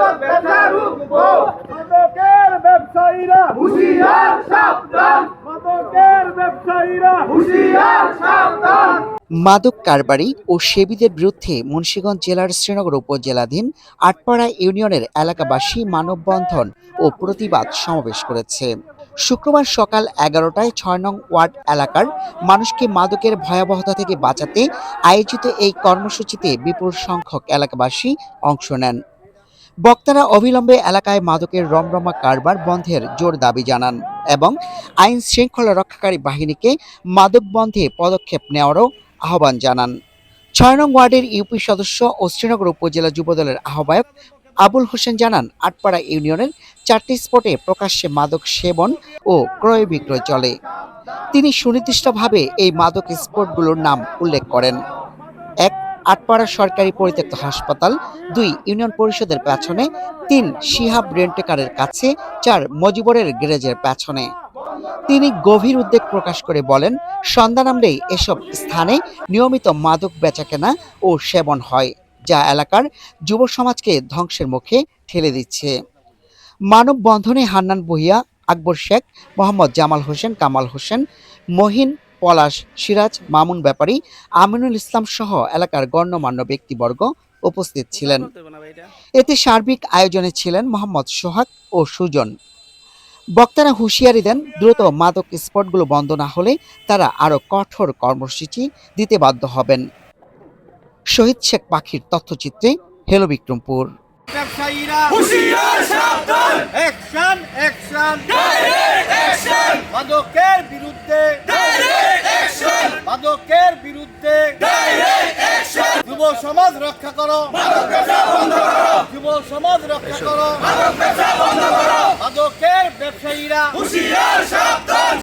মাদক মাদকের ব্যবসায়ীরা হুঁশিয়ার সাবধান। মাদকের ব্যবসায়ীরা হুঁশিয়ার সাবধান। মাদক কারবারি ও সেবীদের বিরুদ্ধে মুন্সীগঞ্জ জেলার শ্রীনগর উপজেলাধীন আটপাড়া ইউনিয়নের এলাকাবাসী মানববন্ধন ও প্রতিবাদ সমাবেশ করেছে। শুক্রবার সকাল এগারোটায় ছয় নং ওয়ার্ড এলাকার মানুষকে মাদকের ভয়াবহতা থেকে বাঁচাতে আয়োজিত এই কর্মসূচিতে বিপুল সংখ্যক এলাকাবাসী অংশ নেন। বক্তারা অবিলম্বে এলাকায় মাদকের রমরমা কারবার বন্ধের জোর দাবি জানান এবং আইন শৃঙ্খলা রক্ষাকারী বাহিনীকে মাদক বন্ধে পদক্ষেপ নেওয়ারও আহ্বান জানান। ছয় নং ওয়ার্ডের ইউপি সদস্য ও শ্রীনগর উপজেলা যুবদলের আহ্বায়ক আবুল হোসেন জানান, আটপাড়া ইউনিয়নের চারটি স্পটে প্রকাশ্যে মাদক সেবন ও ক্রয় বিক্রয় চলে। তিনি সুনির্দিষ্টভাবে এই মাদক স্পটগুলোর নাম উল্লেখ করেন। এক আটপাড়া সরকারি পরিত্যক্ত হাসপাতাল, দুই ইউনিয়ন পরিষদের পেছনে, তিন শিহাব রেন্টেকারের কাছে, চার মজিবরের গ্যারেজের পেছনে। তিনি গভীর উদ্বেগ প্রকাশ করে বলেন, সন্ধ্যা নামলেই এসব স্থানে নিয়মিত মাদক বেচাকেনা ও সেবন হয়, যা এলাকার যুব সমাজকে ধ্বংসের মুখে ঠেলে দিচ্ছে। মানববন্ধনে হান্নান বহিয়া আকবর শেখ, মোহাম্মদ জামাল হোসেন, কামাল হোসেন, মহিন পলাশ সিরাজ মামুন ব্যাপারী আমিনুল ইসলাম সহ এলাকার গণ্যমান্য ব্যক্তিবর্গ উপস্থিত ছিলেন। এতে সার্বিক আয়োজনে ছিলেন মোহাম্মদ সোহাগ ও সুজন। বক্তারা হুঁশিয়ারি দেন দ্রুত মাদক স্পটগুলো বন্ধ না হলে তারা আরও কঠোর কর্মসূচি দিতে বাধ্য হবেন। শহীদ শেখ পাখির তথ্যচিত্রে হেলো বিক্রমপুর। ব্যবসায়ীরা যুব সমাজ রক্ষা করো। মাদক ব্যবসা বন্ধ করো যুব সমাজ রক্ষা করো। মাদক ব্যবসা বন্ধ করো। মাদকের ব্যবসায়ীরা হুঁশিয়ার সাবধান।